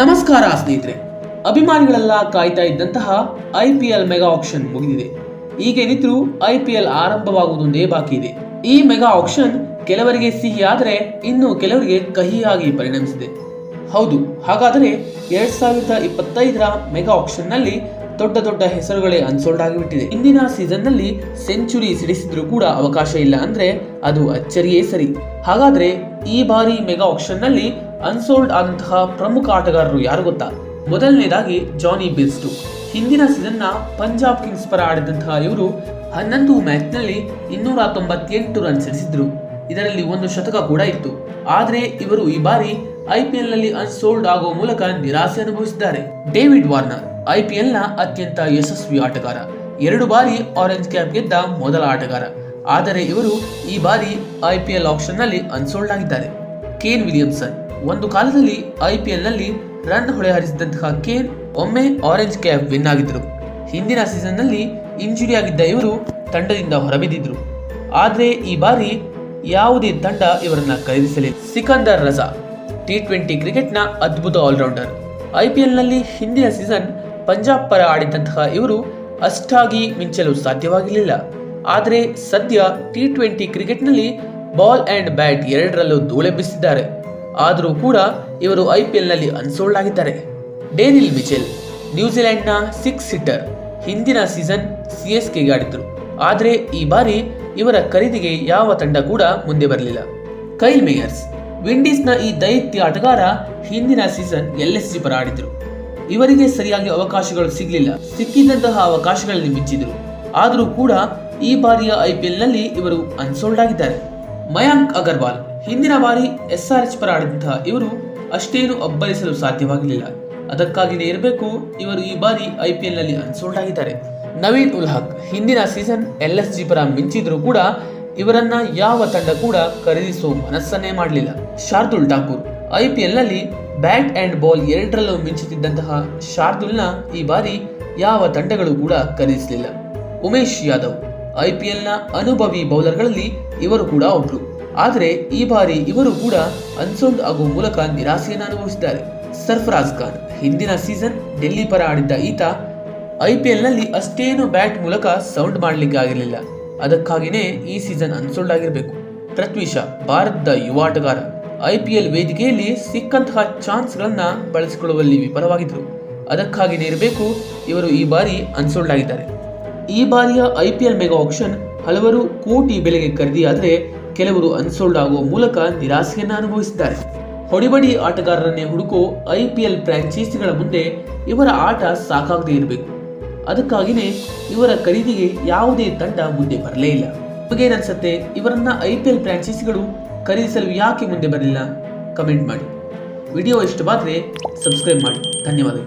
ನಮಸ್ಕಾರ ಸ್ನೇಹಿತರೆ. ಅಭಿಮಾನಿಗಳೆಲ್ಲ ಕಾಯ್ತಾ ಇದ್ದಂತಹ I P L mega auction ಮುಗಿದಿದೆ. ಈಗೇನಿದ್ರು ಐ ಪಿ ಎಲ್ ಆರಂಭವಾಗುವುದೊಂದೇ ಬಾಕಿ ಇದೆ. ಈ ಮೆಗಾ ಆಕ್ಷನ್ ಕೆಲವರಿಗೆ ಸಿಹಿ ಆದರೆ ಇನ್ನು ಕೆಲವರಿಗೆ ಕಹಿಯಾಗಿ ಪರಿಣಮಿಸಿದೆ. ಹೌದು, ಹಾಗಾದರೆ ಎರಡ್ ಸಾವಿರದ ಇಪ್ಪತ್ತೈದರ ಮೆಗಾ ಆಕ್ಷನ್ನಲ್ಲಿ ದೊಡ್ಡ ದೊಡ್ಡ ಹೆಸರುಗಳೇ ಅನ್ಸೋಲ್ಡ್ ಆಗಿಬಿಟ್ಟಿದೆ. ಇಂದಿನ ಸೀಸನ್ನಲ್ಲಿ ಸೆಂಚುರಿ ಸಿಡಿಸಿದ್ರೂ ಕೂಡ ಅವಕಾಶ ಇಲ್ಲ ಅಂದ್ರೆ ಅದು ಅಚ್ಚರಿಯೇ ಸರಿ. ಹಾಗಾದ್ರೆ ಈ ಬಾರಿ ಮೆಗಾ ಆಕ್ಷನ್ನಲ್ಲಿ ಅನ್ಸೋಲ್ಡ್ ಆದಂತಹ ಪ್ರಮುಖ ಆಟಗಾರರು ಯಾರು ಗೊತ್ತಾ? ಮೊದಲನೇದಾಗಿ ಜಾನಿ ಬಿರ್ಸ್ಟು. ಹಿಂದಿನ ಸೀಸನ್ನ ಪಂಜಾಬ್ ಕಿಂಗ್ಸ್ ಪರ ಆಡಿದಂತಹ ಇವರು ಹನ್ನೊಂದು ಮ್ಯಾಚ್ನಲ್ಲಿ ಇನ್ನೂರ ತೊಂಬತ್ತೆಂಟು ರನ್ ಸಿಡಿಸಿದ್ರು ಇದರಲ್ಲಿ ಒಂದು ಶತಕ ಕೂಡ ಇತ್ತು. ಆದರೆ ಇವರು ಈ ಬಾರಿ ಐಪಿಎಲ್ನಲ್ಲಿ ಅನ್ಸೋಲ್ಡ್ ಆಗುವ ಮೂಲಕ ನಿರಾಸೆ ಅನುಭವಿಸಿದ್ದಾರೆ. ಡೇವಿಡ್ ವಾರ್ನರ್ ಐಪಿಎಲ್ನ ಅತ್ಯಂತ ಯಶಸ್ವಿ ಆಟಗಾರ. ಎರಡು ಬಾರಿ ಆರೆಂಜ್ ಕ್ಯಾಪ್ ಗೆದ್ದ ಮೊದಲ ಆಟಗಾರ. ಆದರೆ ಇವರು ಈ ಬಾರಿ ಐಪಿಎಲ್ ಆಕ್ಷನ್ನಲ್ಲಿ ಅನ್ಸೋಲ್ಡ್ ಆಗಿದ್ದಾರೆ. ಕೇನ್ ವಿಲಿಯಮ್ಸನ್ ಒಂದು ಕಾಲದಲ್ಲಿ ಐಪಿಎಲ್ನಲ್ಲಿ ರನ್ ಹೊಳೆ ಹರಿಸಿದಂತಹ ಕೇನ್ ಒಮ್ಮೆ ಆರೆಂಜ್ ಕ್ಯಾಪ್ ವಿನ್ ಆಗಿದ್ರು ಹಿಂದಿನ ಸೀಸನ್ನಲ್ಲಿ ಇಂಜುರಿ ಆಗಿದ್ದ ಇವರು ತಂಡದಿಂದ ಹೊರಬಿದ್ದಿದ್ರು. ಆದರೆ ಈ ಬಾರಿ ಯಾವುದೇ ತಂಡ ಇವರನ್ನ ಖರೀದಿಸಲಿಲ್ಲ ಸಿಕಂದರ್ ರಜಾ ಟಿ ಟ್ವೆಂಟಿ ಕ್ರಿಕೆಟ್ನ ಅದ್ಭುತ ಆಲ್ರೌಂಡರ್ ಐಪಿಎಲ್ನಲ್ಲಿ ಹಿಂದಿನ ಸೀಸನ್ ಪಂಜಾಬ್ ಪರ ಆಡಿದಂತಹ ಇವರು ಅಷ್ಟಾಗಿ ಮಿಂಚಲು ಸಾಧ್ಯವಾಗಿರಲಿಲ್ಲ. ಆದರೆ ಸದ್ಯ ಟಿ ಟ್ವೆಂಟಿ ಕ್ರಿಕೆಟ್ನಲ್ಲಿ ಬಾಲ್ ಆ್ಯಂಡ್ ಬ್ಯಾಟ್ ಎರಡರಲ್ಲೂ ಧೂಳೆಬ್ಬಿಸಿದ್ದಾರೆ. ಆದರೂ ಕೂಡ ಇವರು ಐ ಪಿ ನಲ್ಲಿ ಅನ್ಸೋಲ್ಡ್ ಆಗಿದ್ದಾರೆ ಡೇನಿಲ್ ಮಿಚೆಲ್, ನ್ಯೂಜಿಲೆಂಡ್ನ ಸಿಕ್ಸ್ ಸಿಟ್ಟರ್, ಹಿಂದಿನ ಸೀಸನ್ ಸಿ ಎಸ್ ಕೆಗೆ ಆಡಿದ್ರು. ಆದರೆ ಈ ಬಾರಿ ಇವರ ಖರೀದಿಗೆ ಯಾವ ತಂಡ ಕೂಡ ಮುಂದೆ ಬರಲಿಲ್ಲ. ಕೈಲ್ ಮೇಯರ್ಸ್, ವಿಂಡೀಸ್ನ ಈ ದೈತ್ಯ ಆಟಗಾರ ಹಿಂದಿನ ಸೀಸನ್ ಎಲ್ ಎಸ್ ಜಿ ಪರ ಆಡಿದ್ರು. ಇವರಿಗೆ ಸರಿಯಾಗಿ ಅವಕಾಶಗಳು ಸಿಗಲಿಲ್ಲ. ಸಿಕ್ಕಿದ್ದಂತಹ ಅವಕಾಶಗಳಲ್ಲಿ ಮಿಚ್ಚಿದ್ರು. ಆದರೂ ಕೂಡ ಈ ಬಾರಿಯ ಐ ಪಿ ನಲ್ಲಿ ಇವರು ಅನ್ಸೋಲ್ಡ್ ಆಗಿದ್ದಾರೆ ಮಯಾಂಕ್ ಅಗರ್ವಾಲ್, ಹಿಂದಿನ ಬಾರಿ ಎಸ್ಆರ್ಎಚ್ ಆರ್ ಎಚ್ ಪರ ಆಡಿದಂತಹ ಇವರು ಅಷ್ಟೇನು ಅಬ್ಬರಿಸಲು ಸಾಧ್ಯವಾಗಲಿಲ್ಲ. ಅದಕ್ಕಾಗಿಯೇ ಇರಬೇಕು, ಇವರು ಈ ಬಾರಿ ಐಪಿಎಲ್ನಲ್ಲಿ ಅನ್ಸೋಲ್ಡ್ ಆಗಿದ್ದಾರೆ ನವೀನ್ ಉಲ್ ಹಕ್ ಹಿಂದಿನ ಸೀಸನ್ ಎಲ್ ಎಸ್ ಜಿ ಪರ ಮಿಂಚಿದ್ರು ಕೂಡ ಇವರನ್ನ ಯಾವ ತಂಡ ಕೂಡ ಖರೀದಿಸುವ ಮನಸ್ಸನ್ನೇ ಮಾಡಲಿಲ್ಲ. ಶಾರ್ದುಲ್ ಠಾಕೂರ್ ಐಪಿಎಲ್ನಲ್ಲಿ ಬ್ಯಾಟ್ ಅಂಡ್ ಬಾಲ್ ಎರಡರಲ್ಲೂ ಮಿಂಚುತ್ತಿದ್ದಂತಹ ಶಾರ್ದುಲ್ನ ಈ ಬಾರಿ ಯಾವ ತಂಡಗಳು ಕೂಡ ಖರೀದಿಸಲಿಲ್ಲ. ಉಮೇಶ್ ಯಾದವ್ ಐಪಿಎಲ್ನ ಅನುಭವಿ ಬೌಲರ್ಗಳಲ್ಲಿ ಇವರು ಕೂಡ ಒಬ್ರು. ಆದರೆ ಈ ಬಾರಿ ಇವರು ಕೂಡ ಅನ್ಸೌಂಡ್ ಆಗುವ ಮೂಲಕ ನಿರಾಸೆಯನ್ನು ಅನುಭವಿಸಿದ್ದಾರೆ. ಸರ್ಫರಾಜ್ ಖಾನ್, ಹಿಂದಿನ ಸೀಸನ್ ಡೆಲ್ಲಿ ಪರ ಆಡಿದ್ದ ಈತ ಐ ಐಪಿಎಲ್ನಲ್ಲಿ ಅಷ್ಟೇನು ಬ್ಯಾಟ್ ಮೂಲಕ ಸೌಂಡ್ ಮಾಡಲಿಕ್ಕೆ ಆಗಿರಲಿಲ್ಲ. ಅದಕ್ಕಾಗಿಯೇ ಈ ಸೀಸನ್ ಅನ್ಸೋಲ್ಡ್ ಆಗಿರಬೇಕು. ಪೃಥ್ವಿ ಶಾ, ಭಾರತದ ಯುವ ಆಟಗಾರ ಐಪಿಎಲ್ ವೇದಿಕೆಯಲ್ಲಿ ಸಿಕ್ಕಂತಹ ಚಾನ್ಸ್ಗಳನ್ನ ಬಳಸಿಕೊಳ್ಳುವಲ್ಲಿ ವಿಫಲವಾಗಿದ್ರು. ಅದಕ್ಕಾಗಿನೇ ಇರಬೇಕು ಇವರು ಈ ಬಾರಿ ಅನ್ಸೋಲ್ಡ್ ಆಗಿದ್ದಾರೆ. ಈ ಬಾರಿಯ I P L mega auction ಹಲವರು ಕೋಟಿ ಬೆಲೆಗೆ ಖರೀದಿಯಾದರೆ ಕೆಲವರು ಅನ್ಸೋಲ್ಡ್ ಆಗುವ ಮೂಲಕ ನಿರಾಸೆಯನ್ನು ಅನುಭವಿಸಿದ್ದಾರೆ. ಹೊಡಿಬಡಿ ಆಟಗಾರರನ್ನೇ ಹುಡುಕೋ ಐ ಪಿ ಎಲ್ ಫ್ರಾಂಚೈಸಿಗಳ ಮುಂದೆ ಇವರ ಆಟ ಸಾಕಾಗದೇ ಇರಬೇಕು. ಅದಕ್ಕಾಗಿಯೇ ಇವರ ಖರೀದಿಗೆ ಯಾವುದೇ ತಂಡ ಮುಂದೆ ಬರಲೇ ಇಲ್ಲ. ನಿಮಗೇನನ್ಸುತ್ತೆ ಇವರನ್ನ ಐಪಿಎಲ್ ಫ್ರಾಂಚೈಸಿಗಳು ಖರೀದಿಸಲು ಯಾಕೆ ಮುಂದೆ ಬರಲಿಲ್ಲ? ಕಮೆಂಟ್ ಮಾಡಿ. ವಿಡಿಯೋ ಇಷ್ಟವಾದರೆ ಸಬ್ಸ್ಕ್ರೈಬ್ ಮಾಡಿ. ಧನ್ಯವಾದಗಳು.